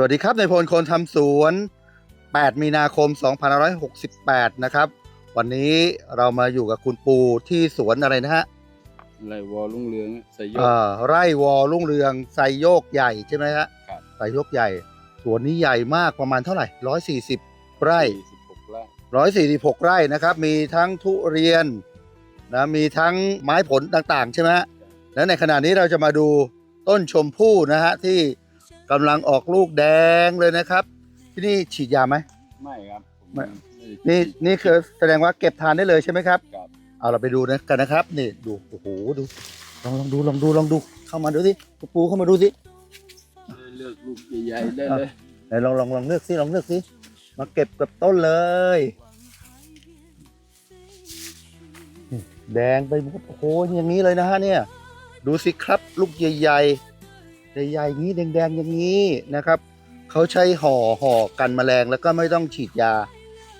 สวัสดีครับในายพลคนทำสวน 8 มีนาคม 2568 นะครับ วันนี้เรามาอยู่กับคุณปูที่สวนอะไรนะฮะ ไรวอลุ่งเรืองใส่ยอเอ่ดอไร่วอลุ่งเรืองไซโยกใหญ่ใช่ไหมฮะครับไซโยกใหญ่ สวนนี้ใหญ่มากประมาณเท่าไหร่ 140ไร่สิบหกไร่ 146 ไร่นะครับ มีทั้งทุเรียนนะมีทั้งไม้ผลต่างๆ ใช่ไหมฮะและในขณะนี้เราจะมาดูต้นชมพู่นะฮะที่ กำลังออกลูกแดงเลยนะครับ ที่นี่ฉีดยาไหม ไม่ครับผมไม่ไม่ได้นี่นี่คือแสดงว่าเก็บทานได้เลยใช่ไหมครับ ครับ เอาเราไปดูนะกันนะครับ นี่ดูโอ้โหดูลองลองดูลองดูลองดูเข้ามาดูสิปูปูเข้ามาดูสิเลือกลูกใหญ่ๆได้เลยไหนลองลองลองเลือกสิลองเลือกสิมาเก็บกับต้นเลยนี่แดงไปหมดโอ้โหอย่างนี้เลยนะฮะเนี่ย ดูสิครับลูกใหญ่ๆ ใหญ่ๆอย่างนี้แดงๆอย่างนี้นะครับเขาใช้ห่อห่อกันแมลงแล้วก็ไม่ต้องฉีดยา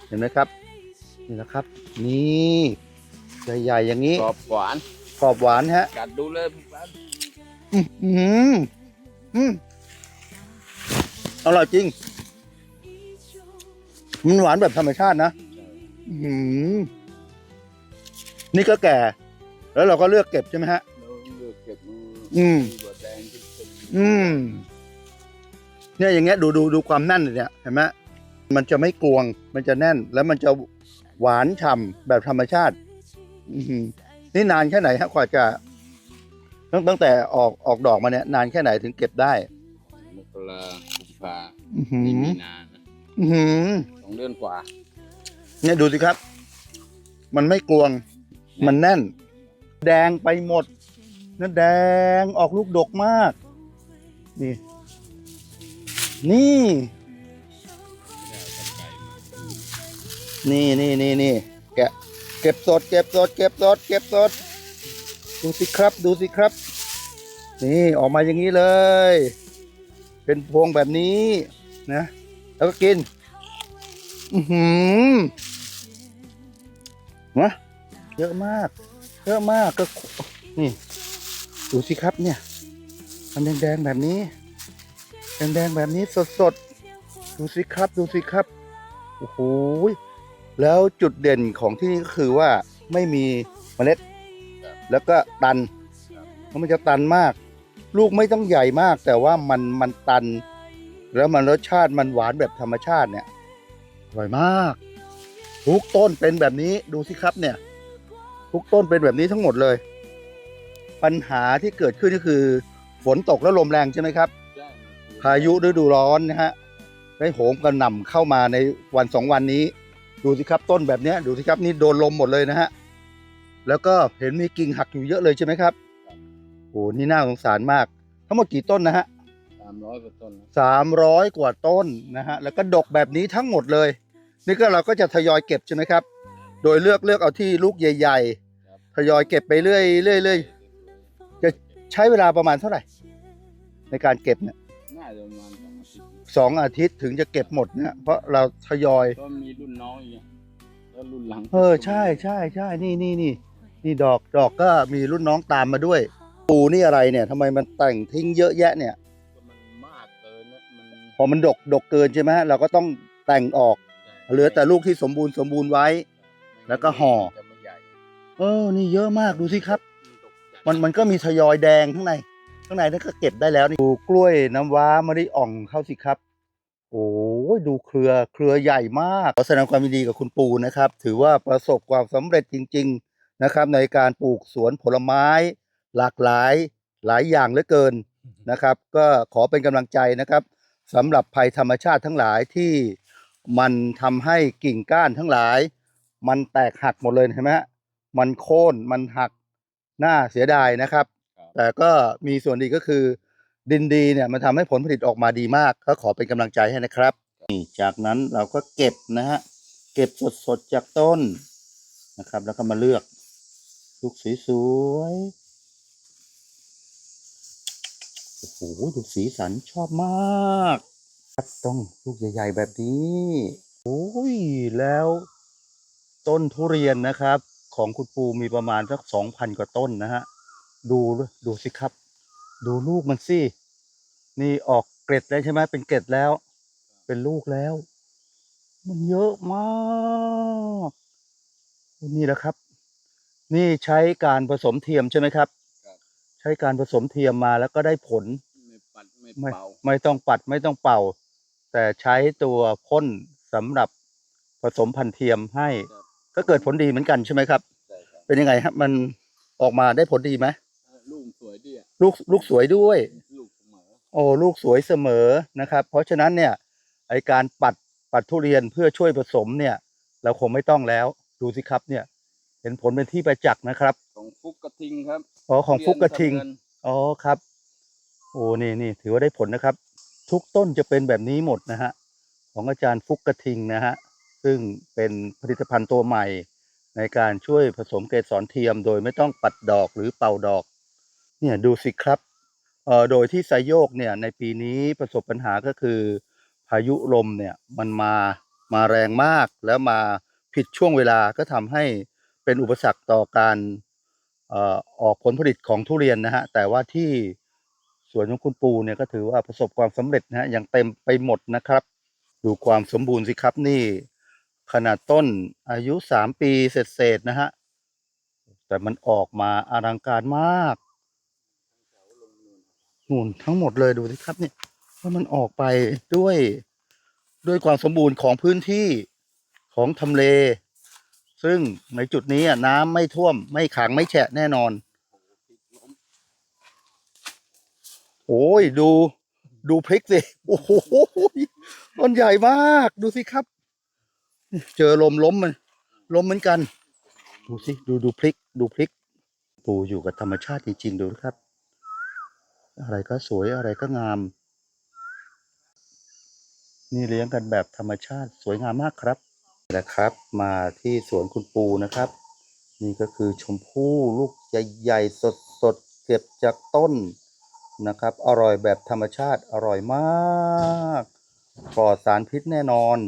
เห็นไหมครับนี่นะครับ นี่ใหญ่ๆอย่างนี้กรอบหวานกรอบหวานฮะกัดดูเลยผมครับอืมอืมอืมอร่อยจริง มันหวานแบบธรรมชาตินะอืมนี่ก็แก่ แล้วเราก็เลือกเก็บใช่ไหมฮะเราเลือกเก็บมืออืม อืม เนี่ยอย่างเงี้ยดูดูดูความแน่นเนี่ยเห็นไหมมันจะไม่กลวง มันจะแน่น แล้วมันจะหวานฉ่ำแบบธรรมชาติ อือหือนี่นานแค่ไหนฮะกว่าจะตั้งตั้งแต่ออกออกดอกมาเนี่ย นานแค่ไหนถึงเก็บได้มกราคุมภาอือหืนี่อมีนานะอือหือสองเดือนกว่า เนี่ยดูสิครับ มันไม่กลวง มันแน่น แดงไปหมดนั่นแดงออกลูกดกมาก นี่นี่ นี่นี่นี่นี่แกะเก็บสด เก็บสด เก็บสด เก็บสด ดูสิครับ ดูสิครับ นี่ออกมาอย่างนี้เลย เป็นพวงแบบนี้นะ แล้วก็กิน อือหือนะเยอะมาก เยอะมากก็ นี่ ดูสิครับเนี่ย มันแดงๆแบบนี้ แดงๆแบบนี้สดๆ ดูสิครับ ดูสิครับ โอ้โห แล้วจุดเด่นของที่นี่ก็คือว่าไม่มีเมล็ด แล้วก็ตันเพราะมันจะตันมาก ลูกไม่ต้องใหญ่มาก แต่ว่ามันมันตัน แล้วมันรสชาติมันหวานแบบธรรมชาติเนี่ยอร่อยมาก ทุกต้นเป็นแบบนี้ดูสิครับเนี่ย ทุกต้นเป็นแบบนี้ทั้งหมดเลย ปัญหาที่เกิดขึ้นก็คือ ฝนตกแล้วลมแรงใช่ไหมครับใช่พายุฤดูร้อนนะฮะได้โหมกระหน่ำเข้ามาในวันสองวันนี้ ดูสิครับต้นแบบเนี้ยดูสิครับนี่โดนลมหมดเลยนะฮะแล้วก็เห็นมีกิ่งหักอยู่เยอะเลยใช่ไหมครับโอ้นี่น่าสงสารมาก ทั้งหมดกี่ต้นนะฮะสามร้อยกว่าต้นนะสามร้อยกว่าต้นนะฮะแล้วก็ดกแบบนี้ทั้งหมดเลย นี่ก็เราก็จะทยอยเก็บใช่ไหมครับ โดยเลือกเลือกเอาที่ลูกใหญ่ ๆ ทยอยเก็บไปเรื่อยเรื่อยเรื่อยจะ ใช้เวลาประมาณเท่าไหร่ ในการเก็บเนี่ยน่าจะประมาณสองอาทิตย์สองอาทิตย์ถึงจะเก็บหมดเนี่ยเพราะเราทยอย ก็มีรุ่นน้องอีกอะแล้วรุ่นหลังเออใช่ใช่ใช่นี่นี่นี่นี่ดอกดอกก็มีรุ่นน้องตามมาด้วย ปูนี่อะไรเนี่ยทำไมมันแต่งทิ้งเยอะแยะเนี่ยก็มันมากเกินนะมันพอมันดกดกเกินใช่ไหมฮะเราก็ต้องแต่งออก เหลือแต่ลูกที่สมบูรณ์สมบูรณ์ไว้ แล้วก็ห่อ จะไม่ใหญ่ เออ นี่เยอะมากดูสิครับ มันมันก็มีทยอยแดงข้างใน ข้างในนั่นก็เก็บได้แล้วนี่ดูกล้วยน้ำว้ามะลิอ่องเข้าสิครับ โอ้ยดูเครือเครือใหญ่มากขอแสดงความยินดีกับคุณปูนะครับ ถือว่าประสบความสำเร็จจริง ๆนะครับ ในการปลูกสวนผลไม้ หลากหลายหลายอย่างเหลือเกินนะครับ ก็ขอเป็นกำลังใจนะครับสำหรับภัยธรรมชาติทั้งหลายที่มันทำให้กิ่งก้านทั้งหลาย มันแตกหักหมดเลยเห็นไหมฮะมันโค่นมันหัก น่าเสียดายนะครับ แต่ก็มีส่วนดีก็คือ ดินดีเนี่ยมันทำให้ผลผลิตออกมาดีมาก ก็ขอเป็นกำลังใจให้นะครับนี่จากนั้นเราก็เก็บนะฮะเก็บสดๆจากต้นนะครับ แล้วก็มาเลือกลูกสวยๆโอ้โหดูสีสันชอบมากครับต้องลูกใหญ่ ๆ แบบนี้โอ้ยแล้วต้นทุเรียนนะครับ ของคุณปูมีประมาณสักสองพันกว่าต้นนะฮะ ดูด้วยดูสิครับ ดูลูกมันสิ นี่ออกเกล็ดแล้วใช่ไหมเป็นเกล็ดแล้ว เป็นลูกแล้ว มันเยอะมากนี่แหละครับ นี่ใช้การผสมเทียมใช่ไหมครับครับใช้การผสมเทียมมาแล้วก็ได้ผล ไม่ปัดไม่ไม่เป่าไม่ต้องปัดไม่ต้องเป่า แต่ใช้ตัวพ่นสำหรับผสมพันธุ์เทียมให้ครับ ก็เกิดผลดีเหมือนกันใช่ไหมครับ ใช่ครับเป็นยังไงครับมันออกมาได้ผลดีไหมเออลูกสวยดีอะลูกลูกสวยด้วย ลูกเสมอโอ้ลูกสวยเสมอนะครับ เพราะฉะนั้นเนี่ยไอการปัดปัดทุเรียนเพื่อช่วยผสมเนี่ย เราคงไม่ต้องแล้วดูสิครับเนี่ย เห็นผลเป็นที่ประจักษ์นะครับของฟุกกระทิงครับอ๋อของฟุกกระทิง เยนทำเนอ๋อครับ โอ้นี่นี่ถือว่าได้ผลนะครับ ทุกต้นจะเป็นแบบนี้หมดนะฮะ ของอาจารย์ฟุกกระทิงนะฮะ ซึ่งเป็นผลิตภัณฑ์ตัวใหม่ ในการช่วยผสมเกสรเทียม โดยไม่ต้องปัดดอกหรือเป่าดอก เนี่ยดูสิครับเอ่อโดยที่ไซโยกเนี่ยในปีนี้ประสบปัญหาก็คือ พายุลมเนี่ยมันมามาแรงมากแล้วมาผิดช่วงเวลาก็ทำให้เป็นอุปสรรคต่อการเอ่อออกผลผลิตของทุเรียนนะฮะแต่ว่าที่สวนของคุณปูเนี่ยก็ถือว่าประสบความสำเร็จนะฮะอย่างเต็มไปหมดนะครับ ดูความสมบูรณ์สิครับนี่ ขนาดต้นอายุสามปีเศษๆนะฮะ แต่มันออกมาอลังการมากนู่นทั้งหมดเลยดูสิครับเนี่ยว่ามันออกไปด้วยด้วยความสมบูรณ์ของพื้นที่ของทำเล ซึ่งในจุดนี้น้ำไม่ท่วมไม่ขังไม่แฉะแน่นอน โอ้ยดู ดูพริกสิ โอ้โหต้นใหญ่มาก ดูสิครับ เจอลมล้มมันล้มเหมือนกัน ดูสิดูดูพริก ดูพริก ปูอยู่กับธรรมชาติจริงๆดูนะครับ อะไรก็สวยอะไรก็งาม นี่เลี้ยงกันแบบธรรมชาติสวยงามมากครับนะครับ มาที่สวนคุณปูนะครับ นี่ก็คือชมพู่ลูกใหญ่ๆสดๆเก็บจากต้นนะครับ อร่อยแบบธรรมชาติอร่อยมากปลอดสารพิษแน่นอน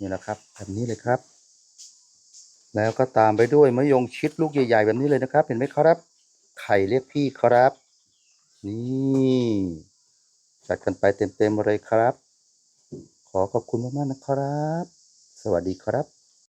นี่แหละครับ แบบนี้เลยครับ แล้วก็ตามไปด้วยมะยงชิดลูกใหญ่ ๆ แบบนี้เลยนะครับ เห็นไหมครับ ไข่เรียกพี่ครับ นี่จัดกันไปเต็มๆเลยครับ ขอขอบคุณมากๆนะครับ สวัสดีครับ